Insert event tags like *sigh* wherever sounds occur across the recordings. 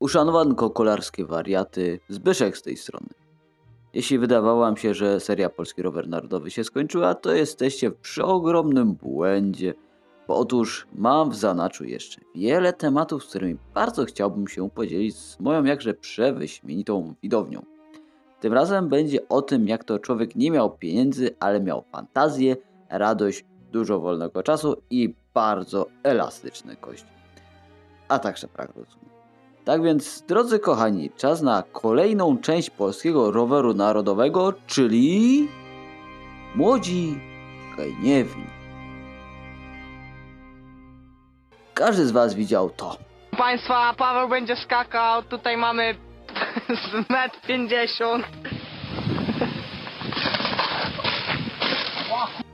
Uszanowanko kolarskie wariaty, Zbyszek z tej strony. Jeśli wydawało się, że seria Polski Rower Narodowy się skończyła, to jesteście w przeogromnym błędzie. Bo otóż mam w zanadrzu jeszcze wiele tematów, z którymi bardzo chciałbym się podzielić z moją jakże przewyśmienitą widownią. Tym razem będzie o tym, jak to człowiek nie miał pieniędzy, ale miał fantazję, radość, dużo wolnego czasu i bardzo elastyczne kości. A także brak rozumu. Tak więc, drodzy kochani, czas na kolejną część polskiego roweru narodowego, czyli Młodzi Gniewni. Każdy z Was widział to. Państwa, Paweł będzie skakał, tutaj mamy *laughs* z metr 50.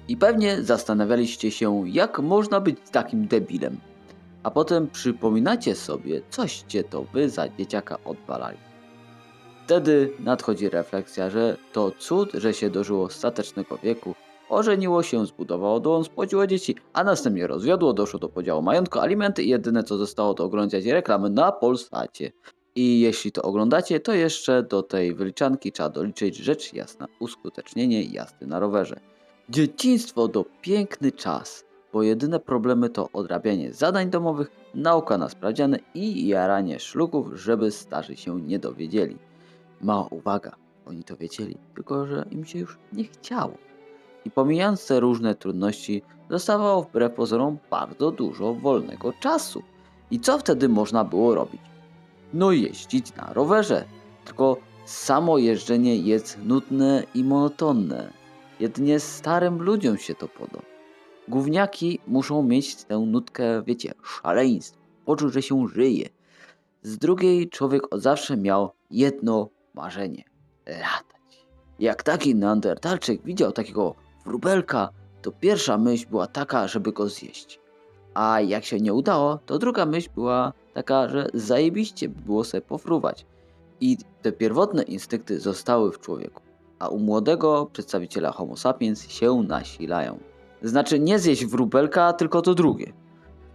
I pewnie zastanawialiście się, jak można być takim debilem. A potem przypominacie sobie, coście to wy za dzieciaka odwalali. Wtedy nadchodzi refleksja, że to cud, że się dożyło statecznego wieku, ożeniło się, zbudowało dom, spłodziło dzieci, a następnie rozwiodło, doszło do podziału majątku, alimenty i jedyne co zostało to oglądać reklamy na Polsacie. I jeśli to oglądacie, to jeszcze do tej wyliczanki trzeba doliczyć rzecz jasna, uskutecznienie jazdy na rowerze. Dzieciństwo to piękny czas, bo jedyne problemy to odrabianie zadań domowych, nauka na sprawdziany i jaranie szluków, żeby starzy się nie dowiedzieli. Mała uwaga, oni to wiedzieli, tylko że im się już nie chciało. I pomijając te różne trudności, dostawało wbrew pozorom bardzo dużo wolnego czasu. I co wtedy można było robić? No jeździć na rowerze. Tylko samo jeżdżenie jest nudne i monotonne. Jedynie starym ludziom się to podoba. Gówniaki muszą mieć tę nutkę, wiecie, szaleństwa, poczuć, że się żyje. Z drugiej człowiek od zawsze miał jedno marzenie latać. Jak taki neandertalczyk widział takiego wróbelka, to pierwsza myśl była taka, żeby go zjeść. A jak się nie udało, to druga myśl była taka, że zajebiście by było sobie pofruwać. I te pierwotne instynkty zostały w człowieku, a u młodego przedstawiciela Homo sapiens się nasilają. Znaczy nie zjeść wróbelka, tylko to drugie.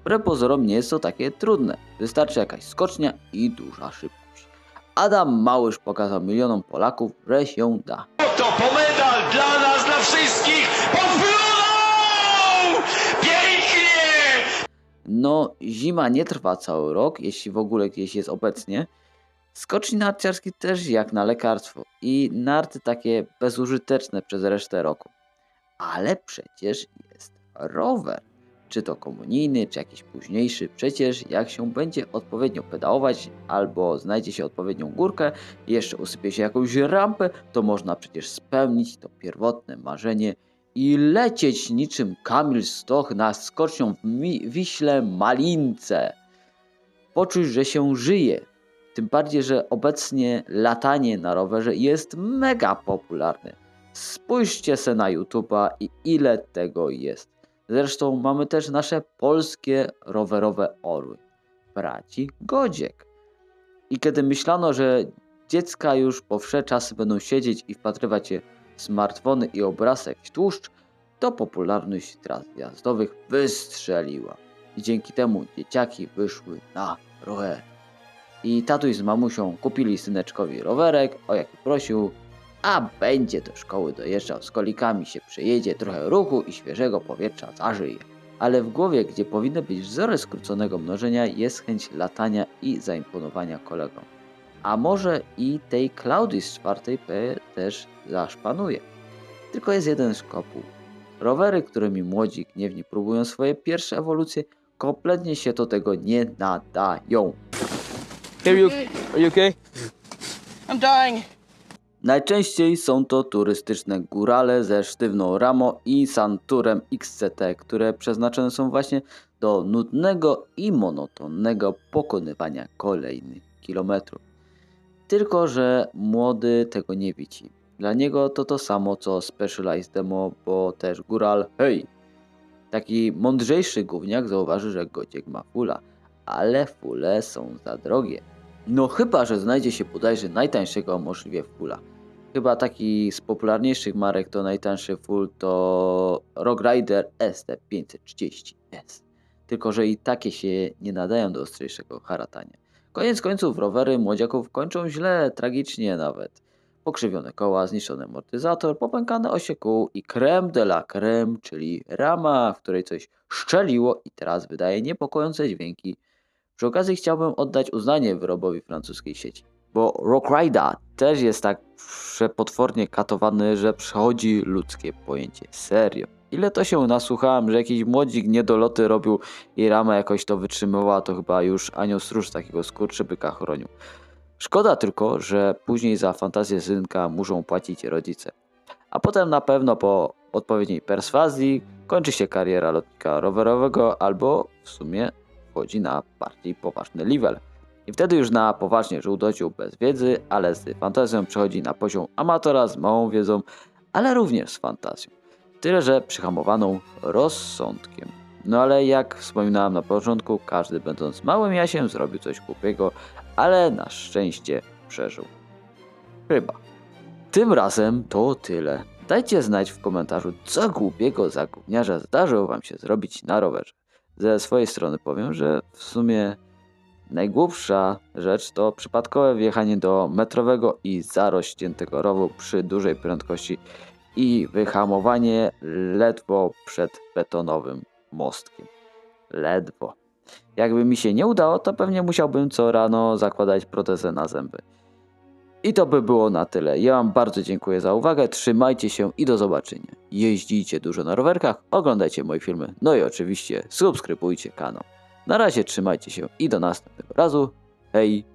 Wbrew pozorom nie jest to takie trudne. Wystarczy jakaś skocznia i duża szybkość. Adam Małysz pokazał milionom Polaków, że się da. Oto po medal dla nas, dla wszystkich! Pięknie! No, zima nie trwa cały rok, jeśli w ogóle gdzieś jest obecnie. Skoczni narciarski też jak na lekarstwo i narty takie bezużyteczne przez resztę roku. Ale przecież jest rower. Czy to komunijny, czy jakiś późniejszy, przecież jak się będzie odpowiednio pedałować, albo znajdzie się odpowiednią górkę, jeszcze usypie się jakąś rampę, to można przecież spełnić to pierwotne marzenie i lecieć niczym Kamil Stoch na skocznią w mi- Wiśle Malince. Poczuć, że się żyje. Tym bardziej, że obecnie latanie na rowerze jest mega popularne. Spójrzcie se na YouTube'a i ile tego jest. Zresztą mamy też nasze polskie rowerowe orły. Braci Godziek. I kiedy myślano, że dziecka już po wsze czasy będą siedzieć i wpatrywać się w smartfony i obrazek tłuszcz, to popularność tras jazdowych wystrzeliła. I dzięki temu dzieciaki wyszły na rower. I tatuś z mamusią kupili syneczkowi rowerek, o jaki prosił, a będzie do szkoły dojeżdżał z kolikami, się przejedzie, trochę ruchu i świeżego powietrza zażyje. Ale w głowie, gdzie powinny być wzory skróconego mnożenia, jest chęć latania i zaimponowania kolegom. A może i tej Klaudii z czwartej P też zaszpanuje. Tylko jest jeden szkopuł. Rowery, którymi młodzi gniewni próbują swoje pierwsze ewolucje, kompletnie się do tego nie nadają. Are you, are you okay? I'm dying. Najczęściej są to turystyczne górale ze sztywną ramą i Santurem XCT, które przeznaczone są właśnie do nudnego i monotonnego pokonywania kolejnych kilometrów. Tylko, że młody tego nie widzi. Dla niego to to samo co Specialized Demo, bo też góral, hej! Taki mądrzejszy gówniak zauważy, że Gociek ma fula, ale fule są za drogie. No chyba, że znajdzie się bodajże najtańszego możliwie fula. Chyba taki z popularniejszych marek to najtańszy full to Rock Rider ST530S. Tylko, że i takie się nie nadają do ostrzejszego haratania. Koniec końców rowery młodziaków kończą źle, tragicznie nawet. Pokrzywione koła, zniszczony amortyzator, popękane osie kół i creme de la creme, czyli rama, w której coś szczeliło i teraz wydaje niepokojące dźwięki. Przy okazji chciałbym oddać uznanie wyrobowi francuskiej sieci, bo Rock Rider też jest tak przepotwornie katowany, że przechodzi ludzkie pojęcie. Serio. Ile to się nasłuchałem, że jakiś młodzik niedoloty robił i rama jakoś to wytrzymywała, to chyba już anioł stróż takiego skurczybyka chronił. Szkoda tylko, że później za fantazję synka muszą płacić rodzice. A potem na pewno po odpowiedniej perswazji kończy się kariera lotnika rowerowego albo w sumie wchodzi na bardziej poważny level. I wtedy już na poważnie żółtociu bez wiedzy, ale z fantazją przechodzi na poziom amatora z małą wiedzą, ale również z fantazją. Tyle, że przyhamowaną rozsądkiem. No ale jak wspominałem na początku, każdy będąc małym jasiem zrobił coś głupiego, ale na szczęście przeżył. Chyba. Tym razem to tyle. Dajcie znać w komentarzu, co głupiego za zdarzyło wam się zrobić na rowerze. Ze swojej strony powiem, że w sumie najgłupsza rzecz to przypadkowe wjechanie do metrowego i zarośniętego rowu przy dużej prędkości i wyhamowanie ledwo przed betonowym mostkiem. Ledwo. Jakby mi się nie udało, to pewnie musiałbym co rano zakładać protezę na zęby. I to by było na tyle. Ja Wam bardzo dziękuję za uwagę. Trzymajcie się i do zobaczenia. Jeździcie dużo na rowerkach, oglądajcie moje filmy, no i oczywiście subskrybujcie kanał. Na razie trzymajcie się i do następnego razu. Hej!